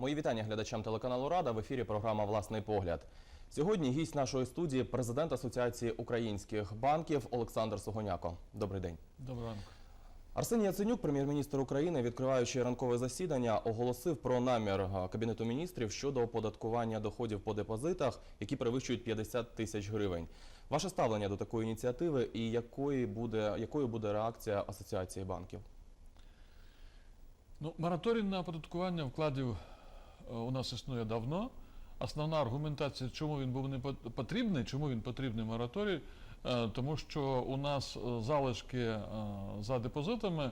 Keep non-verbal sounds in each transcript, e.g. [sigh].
Мої вітання глядачам телеканалу Рада в ефірі програма Власний погляд. Сьогодні гість нашої студії президент Асоціації українських банків Олександр Сугоняко. Добрий день. Доброго ранку. Арсеній Яценюк, прем'єр-міністр України, відкриваючи ранкове засідання, оголосив про намір Кабінету міністрів щодо оподаткування доходів по депозитах, які перевищують 50 тисяч гривень. Ваше ставлення до такої ініціативи і якої буде, якою буде реакція Асоціації банків? Ну, мораторій на оподаткування вкладів у нас існує давно. Основна аргументація, чому він був не потрібний, чому він потрібний мораторій, е, тому що у нас е, залишки е, за депозитами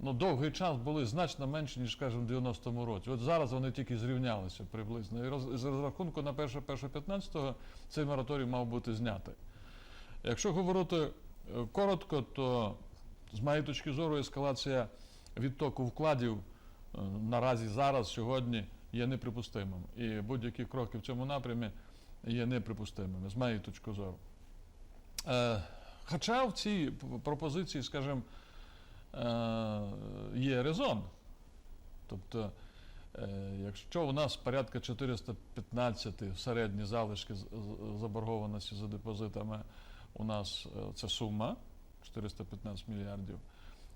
ну, довгий час були значно менші, ніж, скажімо, в 90-му році. От зараз вони тільки зрівнялися приблизно. І роз- з розрахунку на 1.1.15 цей мораторій мав бути знятий. Якщо говорити е, коротко, то з моєї точки зору ескалація відтоку вкладів е, наразі зараз, сьогодні є неприпустимим. І будь-які кроки в цьому напрямі є неприпустимими, з моєї точки зору. Е, Хоча в цій пропозиції, скажімо, е, є резон. Тобто, е, якщо у нас порядка 415 середні залишки заборгованості за депозитами, у нас це сума 415 мільярдів.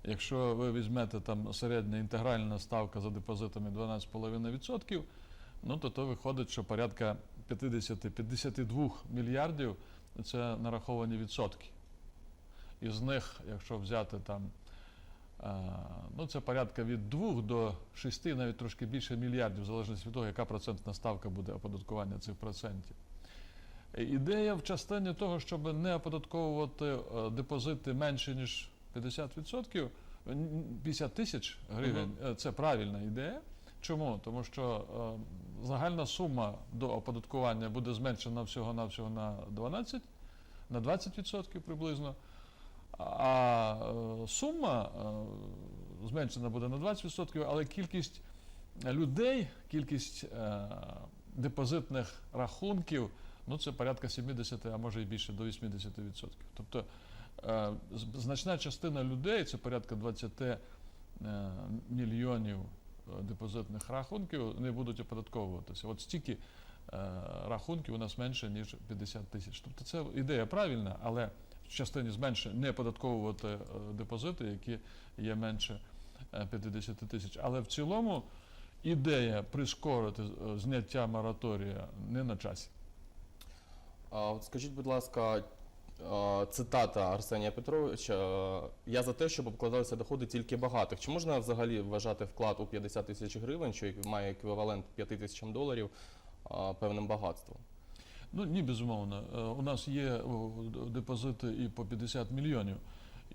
Якщо ви візьмете там середня інтегральна ставка за депозитами 12,5%, ну то то виходить, що порядка 50-52 мільярдів це нараховані відсотки. Із них, якщо взяти там, е, ну це порядка від 2 до 6, навіть трошки більше мільярдів, в залежності від того, яка процентна ставка буде оподаткування цих процентів. Ідея в частині того, щоб не оподатковувати е, депозити менше, ніж 50%, е, 50 тисяч гривень, е, це правильна ідея. Чому? Тому що е, загальна сума до оподаткування буде зменшена всього-навсього на 12, на 20% приблизно. А е, сума е, зменшена буде на 20%, але кількість людей, кількість е, депозитних рахунків, ну це порядка 70, а може і більше до 80%. Тобто значна частина людей, це порядка 20 е, мільйонів е, депозитних рахунків, не будуть оподатковуватися. От стільки е, рахунків у нас менше, ніж 50 тисяч. Тобто це ідея правильна, але в частині зменше не оподатковувати е, депозити, які є менше е, 50 тисяч. Але в цілому ідея прискорити е, зняття мораторія не на часі. А, от Скажіть, будь ласка, цитата Арсенія Петровича: е, Я за те, щоб обкладалися доходи тільки багатих. Чи можна взагалі вважати вклад у 50 тисяч гривень, що має еквівалент 5 тисячам доларів, певним багатством? Ну ні, безумовно. Е, У нас є депозити і по 50 мільйонів,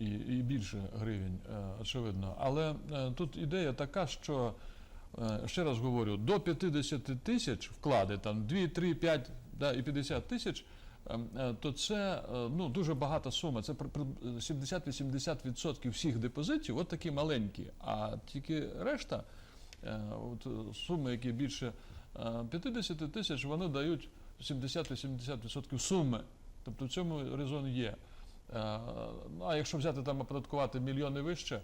і, і більше гривень, е, очевидно. Але е, тут ідея така, що е, ще раз говорю, до 50 тисяч вклади, там 2, 3, 5 да, і 50 тисяч. Е, е, То це е, ну, дуже багата сума. Це при- при- 70-80% всіх депозитів, от такі маленькі. А тільки решта, е, от, суми, які більше е, 50 тисяч, вони дають 70-80% суми. Тобто в цьому резон є. Ну, а якщо взяти там оподаткувати мільйони вище,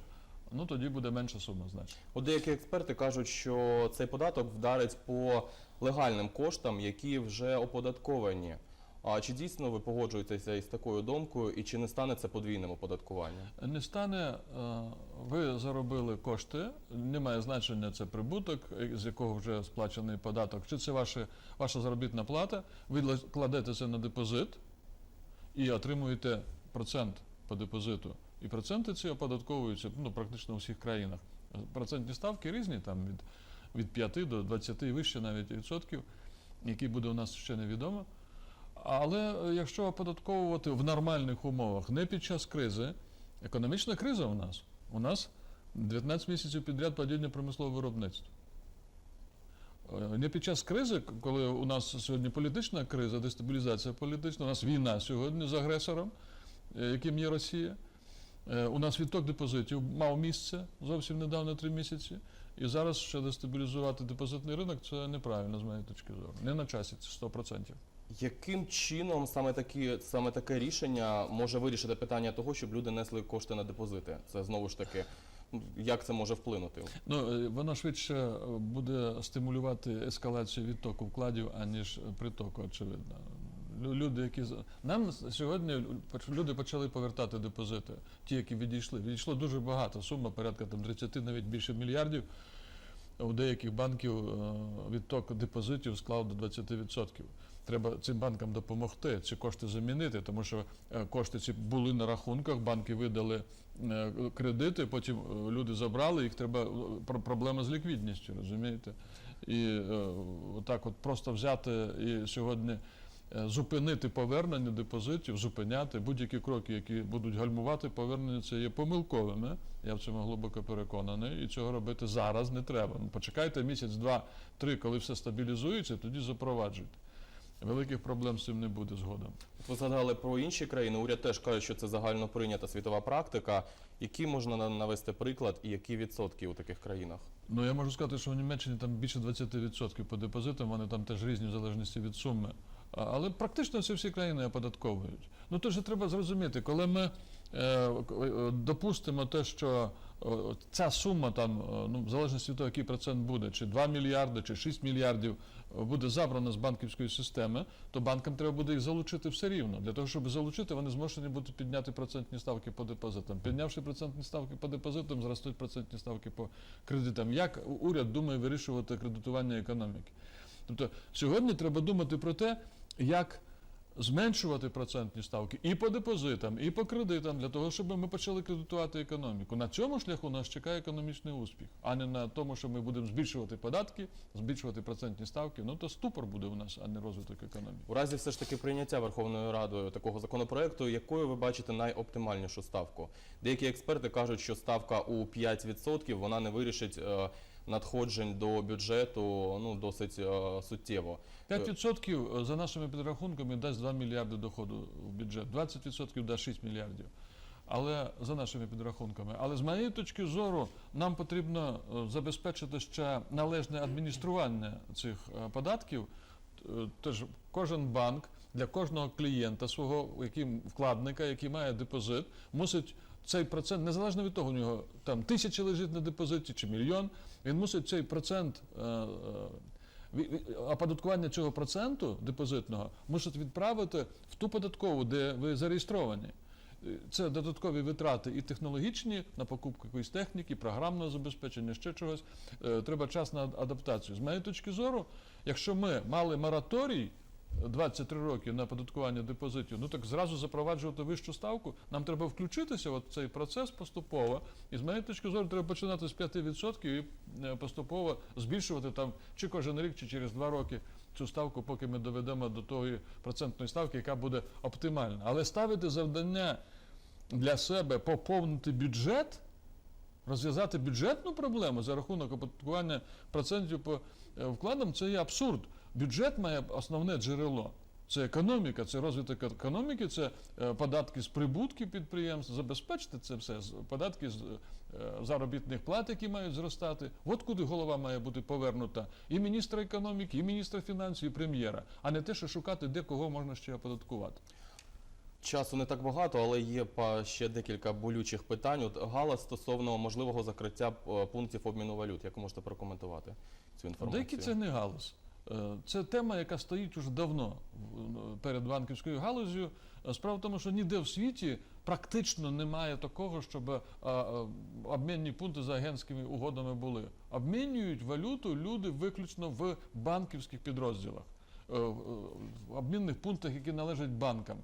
ну тоді буде менша сума, значить. От деякі експерти кажуть, що цей податок вдарить по легальним коштам, які вже оподатковані. А чи дійсно ви погоджуєтеся із такою думкою, і чи не стане це подвійним оподаткуванням? Не стане, е, ви заробили кошти, немає значення це прибуток, е, з якого вже сплачений податок, чи це ваша, ваша заробітна плата, ви кладете це на депозит і отримуєте процент по депозиту. І проценти ці оподатковуються ну, практично у всіх країнах. Процентні ставки різні, там від, від 5 до 20 і вище навіть відсотків, які буде у нас ще невідомо. Але е, якщо оподатковувати в нормальних умовах, не під час кризи, економічна криза у нас. У нас 19 місяців підряд падіння промислового виробництва. Е, Не під час кризи, коли у нас сьогодні політична криза, дестабілізація політична, у нас війна сьогодні з агресором, е, яким є Росія. У нас відток депозитів мав місце зовсім недавно три місяці. І зараз ще дестабілізувати депозитний ринок це неправильно з моєї точки зору. Не на часі, це 100%. Яким чином саме такі саме таке рішення може вирішити питання того, щоб люди несли кошти на депозити? Це знову ж таки Як це може вплинути? Ну, е, воно швидше е, буде стимулювати ескалацію відтоку вкладів, аніж притоку, очевидно. Люди, які нам сьогодні люди почали повертати депозити, ті, які відійшли. Відійшло дуже багато, сума порядка там 30, навіть більше мільярдів. У деяких банків е, відток депозитів склав до 20%. Треба цим банкам допомогти, ці кошти замінити, тому що е, кошти ці були на рахунках, банки видали е, кредити, потім люди забрали, їх треба про- проблема з ліквідністю, розумієте? І так от просто взяти і сьогодні зупинити повернення депозитів, зупиняти будь-які кроки, які будуть гальмувати повернення, це є помилковими. Я в цьому глибоко переконаний, і цього робити зараз не треба. Ну, почекайте місяць, два, три, коли все стабілізується, тоді запроваджуйте. Великих проблем з цим не буде згодом. Ви згадали про інші країни. Уряд теж каже, що це загально прийнята світова практика. Які можна навести приклад і які відсотки у таких країнах? Ну я можу сказати, що в Німеччині там більше 20% по депозитам, вони там теж різні в залежності від суми. Але практично це всі країни оподатковують. Ну то ж треба зрозуміти, коли ми е, е, допустимо те, що е, ця сума там, е, ну, в залежності від того, який процент буде, чи 2 мільярди, чи 6 мільярдів буде забрано з банківської системи, то банкам треба буде їх залучити все рівно. Для того, щоб залучити, вони змушені будуть підняти процентні ставки по депозитам. Піднявши процентні ставки по депозитам, зростуть процентні ставки по кредитам. Як уряд думає вирішувати кредитування економіки? Тобто сьогодні треба думати про те, як зменшувати процентні ставки і по депозитам, і по кредитам, для того, щоб ми почали кредитувати економіку. На цьому шляху нас чекає економічний успіх, а не на тому, що ми будемо збільшувати податки, збільшувати процентні ставки. Ну то ступор буде у нас, а не розвиток економіки. У разі все ж таки прийняття Верховною Радою такого законопроекту, якою ви бачите найоптимальнішу ставку? Деякі експерти кажуть, що ставка у 5% вона не вирішить е, надходжень до бюджету ну досить е, суттєво. 5% за нашими підрахунками дасть 2 мільярди доходу в бюджет, 20% дасть 6 мільярдів. Але за нашими підрахунками. Але з моєї точки зору нам потрібно е, забезпечити ще належне адміністрування цих е, податків. Е, Тож кожен банк для кожного клієнта свого, який вкладника, який має депозит, мусить цей процент, незалежно від того, у нього там тисяча лежить на депозиті чи мільйон, він мусить цей процент. е, е, оподаткування цього проценту депозитного мусить відправити в ту податкову, де ви зареєстровані. Е, Це додаткові витрати і технологічні на покупку якоїсь техніки, програмного забезпечення, ще чогось. Треба час на адаптацію. З моєї точки зору, якщо ми мали мораторій 23 роки на податкування депозитів, ну так зразу запроваджувати вищу ставку. Нам треба включитися в цей процес поступово. І з моєї точки зору треба починати з 5% і е, поступово збільшувати там чи кожен рік, чи через 2 роки цю ставку, поки ми доведемо до тої процентної ставки, яка буде оптимальна. Але ставити завдання для себе поповнити бюджет. Розв'язати бюджетну проблему за рахунок оподаткування процентів по е, вкладам це є абсурд. Бюджет має основне джерело. Це економіка, це розвиток економіки, це е, податки з прибутків підприємств, забезпечити це все, податки з е, заробітних плат, які мають зростати. От куди голова має бути повернута і міністра економіки, і міністра фінансів, і прем'єра, а не те, що шукати, де кого можна ще оподаткувати. Часу не так багато, але є ще декілька болючих питань. От галас стосовно можливого закриття е, пунктів обміну валют. Як можете прокоментувати цю інформацію? Деякі це не галузь. Е, Це тема, яка стоїть уже давно перед банківською галузю. Е, Справа в тому, що ніде в світі практично немає такого, щоб е, обмінні пункти за агентськими угодами були. Обмінюють валюту люди виключно в банківських підрозділах, в обмінних пунктах, які належать банкам.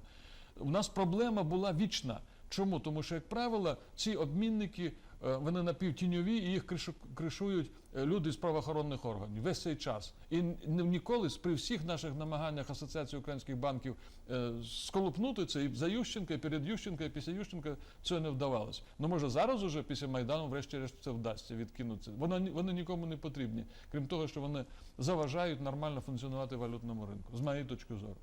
У нас проблема була вічна. Чому? Тому що, як правило, ці обмінники вони напівтіньові і їх кришу- кришують е, люди з правоохоронних органів весь цей час. І ніколи при всіх наших намаганнях Асоціації українських банків е, сколупнути це і за Ющенка, і перед Ющенка, і після Ющенка це не вдавалося. Ну може зараз уже після Майдану, врешті-решт, це вдасться відкинути. Воно вони нікому не потрібні, крім того, що вони заважають нормально функціонувати валютному ринку, з моєї точки зору.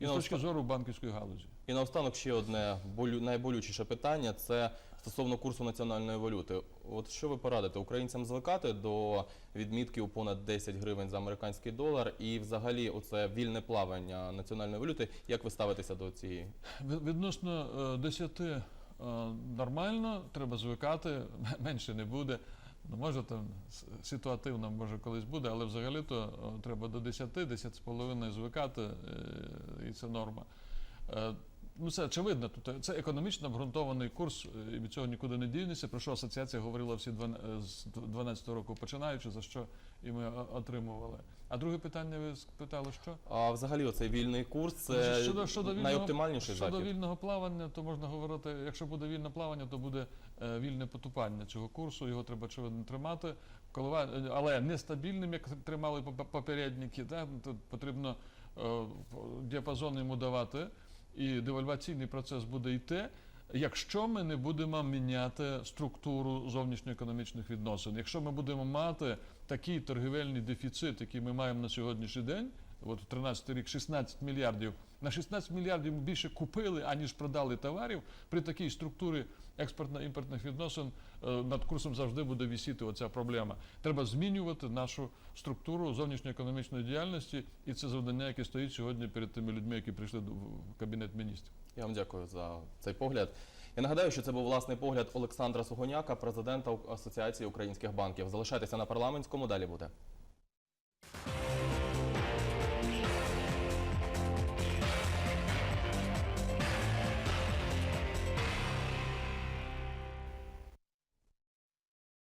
І з точки зору банківської галузі. І наостанок ще одне болю... найболючіше питання це стосовно курсу національної валюти. От що ви порадите українцям звикати до відмітки у понад 10 гривень за американський долар, і взагалі оце вільне плавання національної валюти. Як ви ставитеся до цієї? Відносно е, 10 нормально, треба звикати, [laughs] менше не буде. Ну, може там ситуативно, може колись буде, але взагалі-то е, треба до 10, 10 з половиною звикати, е, і це норма. Е, Ну, це очевидно. Тут це економічно обґрунтований курс, е, і від цього нікуди не дінеться. Про що асоціація говорила всі дван- е, з 2012 року починаючи, за що і ми отримували. А друге питання ви спитали, що? А взагалі оцей вільний курс це щодо- щодо найоптимальніший Щодо захід. вільного плавання, то можна говорити, якщо буде вільне плавання, то буде е, вільне потупання цього курсу. Його треба очевидно тримати. Е, але нестабільним, як тримали поп- попередники, так, тут потрібно е, діапазон йому давати, і девальваційний процес буде йти. Якщо ми не будемо міняти структуру зовнішньоекономічних відносин, якщо ми будемо мати такий торгівельний дефіцит, який ми маємо на сьогоднішній день, от 13 рік 16 мільярдів, на 16 мільярдів більше купили, аніж продали товарів, при такій структурі експортно-імпортних відносин е, над курсом завжди буде висіти оця проблема. Треба змінювати нашу структуру зовнішньоекономічної діяльності, і це завдання, яке стоїть сьогодні перед тими людьми, які прийшли в кабінет міністрів. Я вам дякую за цей погляд. Я нагадаю, що це був власний погляд Олександра Сугоняка, президента Асоціації українських банків. Залишайтеся на парламентському, далі буде.